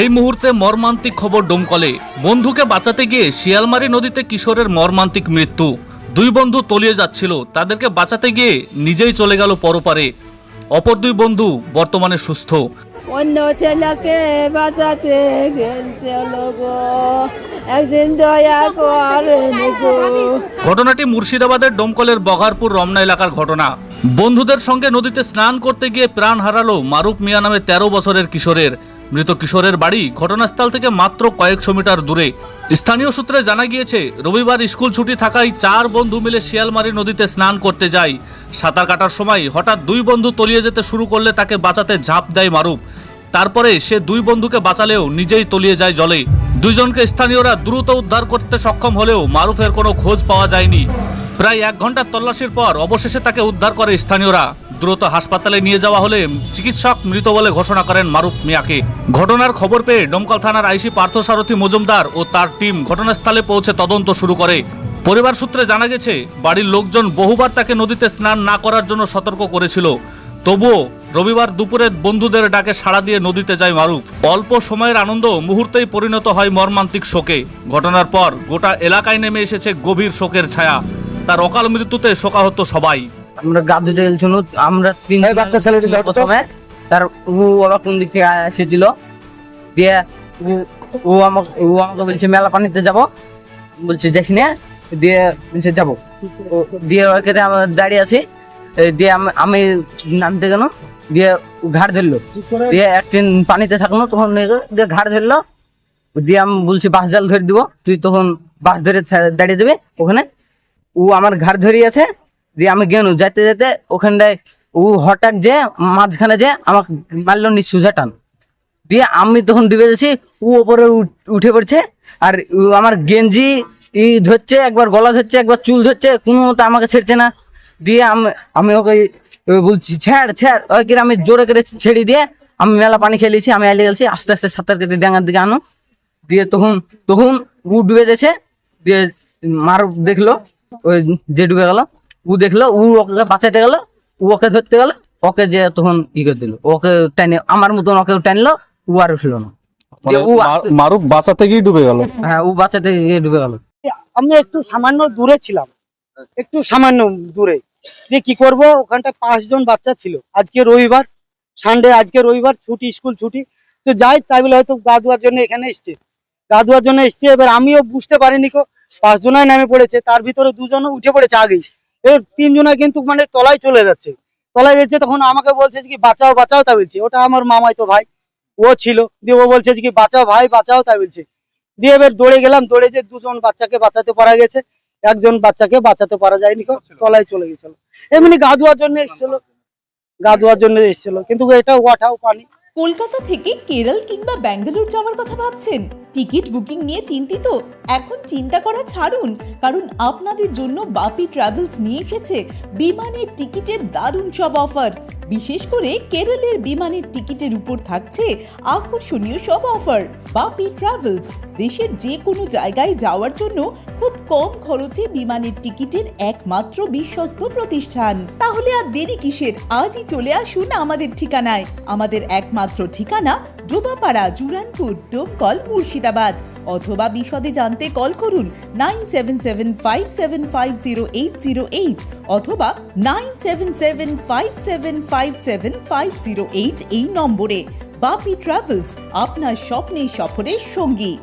এই মুহূর্তে মর্মান্তিক খবর ডোমকলে। বন্ধুকে বাঁচাতে গিয়ে শিয়ালমারি নদীতে কিশোরের মর্মান্তিক মৃত্যু। দুই বন্ধু তলিয়ে যাচ্ছিল, তাদেরকে বাঁচাতে গিয়ে নিজেই চলে গেল পরপারে। অপর দুই বন্ধু বর্তমানে সুস্থ। অন্য ছেলেকে বাঁচাতে ঘটনাটি মুর্শিদাবাদের ডোমকলের বগারপুর রমনা এলাকার ঘটনা। বন্ধুদের সঙ্গে নদীতে স্নান করতে গিয়ে প্রাণ হারালো মারুফ মিয়া নামে তেরো বছরের কিশোরের। মৃত কিশোরের বাড়ি ঘটনাস্থল থেকে মাত্র কয়েকশো মিটার দূরে। স্থানীয় সূত্রে জানা গিয়েছে, রবিবার স্কুল ছুটি থাকায় চার বন্ধু মিলে শিয়ালমারি নদীতে স্নান করতে যায়। সাঁতার কাটার সময় হঠাৎ দুই বন্ধু তলিয়ে যেতে শুরু করলে তাকে বাঁচাতে ঝাঁপ দেয় মারুফ। তারপরে সে দুই বন্ধুকে বাঁচালেও নিজেই তলিয়ে যায় জলে। দুইজনকে স্থানীয়রা দ্রুত উদ্ধার করতে সক্ষম হলেও মারুফের কোনো খোঁজ পাওয়া যায়নি। প্রায় এক ঘণ্টার তল্লাশির পর অবশেষে তাকে উদ্ধার করে স্থানীয়রা। দ্রুত হাসপাতালে নিয়ে যাওয়া হলে চিকিৎসক মৃত বলে ঘোষণা করেন মারুফ মিয়াকে। ঘটনার খবর পেয়ে ডোমকল থানার আইসি পার্থসারথী মজুমদার ও তার টিম ঘটনাস্থলে পৌঁছে তদন্ত শুরু করে। পরিবার সূত্রে জানা গেছে, বাড়ির লোকজন বহুবার তাকে নদীতে স্নান না করার জন্য সতর্ক করেছিল। তবুও রবিবার দুপুরে বন্ধুদের ডাকে সাড়া দিয়ে নদীতে যায় মারুফ। অল্প সময়ের আনন্দ মুহূর্তেই পরিণত হয় মর্মান্তিক শোকে। ঘটনার পর গোটা এলাকায় নেমে এসেছে গভীর শোকের ছায়া। তার অকাল মৃত্যুতে শোকাহত সবাই। আমরা গা ধুতে গেছিল আমরা তিন বাচ্চা ছেলেটি প্রথমে। তার ও আবার কোন দিক থেকে এসেছিল। দিয়ে ও ও আমাকে ও আমাকে বলছে মেলা পানিতে যাব। বলছে যাইস না দিয়ে বলছে যাব। দিয়ে ওকে আমরা দাঁড়িয়ে আছি। দিয়ে আমি- নামতে গেল দিয়ে ঘাড় ধরলো। দিয়ে একদিন পানিতে থাকল তখন দিয়ে ঘাড় ধরলো। দিয়ে আমি বলছি বাস জাল ধরে দিব তুই তখন বাস ধরে দাঁড়িয়ে যাবে ওখানে। ও আমার ঘাড় ধরিয়ে আছে দিয়ে আমি গেনু যেতে যেতে ওখানটায় ও হঠাৎ যে মাঝখানে যে আমাকে মারলো নি সুজা টান দিয়ে আমি তখন ডুবে গেছি ও ওপরে উঠ- পড়ছে আর ও আমার গেঞ্জি ই ধরছে একবার গলা ধরছে একবার চুল ধরছে কোনো মতো আমাকে ছেড়ছে না। দিয়ে আমি আমি ওকে বলছি ছেড় ছেড়। ওকে আমি জোরে করে ছেড়ে দিয়ে আমি মেলা পানি খেলেছি আমি আইলে গেছি আস্তে আস্তে সাঁতার কেটে ডাঙার দিকে আনো। দিয়ে তখন তখন ও ডুবে গেছে দিয়ে মার দেখল ওই যে ডুবে গেল ও দেখল ও ওকে বাঁচাতে গেল ও ওকে ধরতে গেল ওকে যে তখন ই করে দিল ওকে টানে আমার মতন ওকে টানলো ও আর উঠল না। দিয়ে ও মা- মারুফ বাঁচাতে গিয়ে ডুবে গেল। হ্যাঁ ও বাঁচাতে গিয়ে ডুবে গেল। আমি একটু সামান্য দূরে ছিলাম। একটু সামান্য দূরে। দিয়ে কি করব? ওখানটা পাঁচজন বাচ্চা ছিল। আজকে রবিবার, সানডে, আজকে রবিবার, ছুটি, স্কুল ছুটি। তো যাই, তাই বলে হয়তো গা ধোয়ার জন্য এখানে এসছে। গা ধোয়ার জন্য এসছে, এবার আমিও বুঝতে পারিনি কো পাঁচজনায় নামে পড়েছে। তার ভিতরে দুজন উঠে পড়েছে আগেই। এর তিনজনা কিন্তু মানে তলায় চলে যাচ্ছে। তলায় যাচ্ছে তখন আমাকে বলছে যে কি, বাঁচাও বাঁচাও তাই বলছে। ওটা আমার মামাই তো ভাই। ও ছিল। দিয়ে ও বলছে যে কি, বাঁচাও ভাই, বাঁচাও তাই বলছে। দিয়ে এবার দৌড়ে গেলাম। দৌড়ে যে দুজন বাচ্চাকে বাঁচাতে পারা গেছে। একজন বাচ্চাকে বাঁচাতে পারা যায়নি তলায় চলে গেছিল। এমনি গা ধোয়ার জন্য এসেছিল। গা ধোয়ার জন্য এসেছিল। কিন্তু এটা ওয়াটাও পানি। কলকাতা থেকে কেরল কিংবা ব্যাঙ্গালোর যাওয়ার কথা ভাবছেন? টিকিট বুকিং নিয়ে চিন্তিত? এখন চিন্তা করা ছাড়ুন কারণ আপনাদের জন্য বাপি ট্রাভেলস নিয়ে এসেছে বিমানের টিকিটের দারুণ সব অফার। বিশেষ করে কেরলের বিমানের টিকিটের উপর থাকছে আকর্ষণীয় সব অফার। বাপি ট্রাভেলস, দেশের যে কোনো জায়গায় যাওয়ার জন্য খুব কম খরচে বিমানের টিকিটের একমাত্র বিশ্বস্ত প্রতিষ্ঠান। তাহলে আর দেরি কিসের? আজই চলে আসুন আমাদের ঠিকানায়। আমাদের একমাত্র ঠিকানা ডোবাপাড়া জুরানপুর ডোমকল, মুর্শিদাবাদ। অথবা বিশদে জানতে কল করুন nine seven seven five seven five zero eight zero eight অথবা nine seven seven five seven five seven five zero eight এই নম্বরে। বাপি ট্রাভেলস, আপনার স্বপ্নের সফরের সঙ্গী।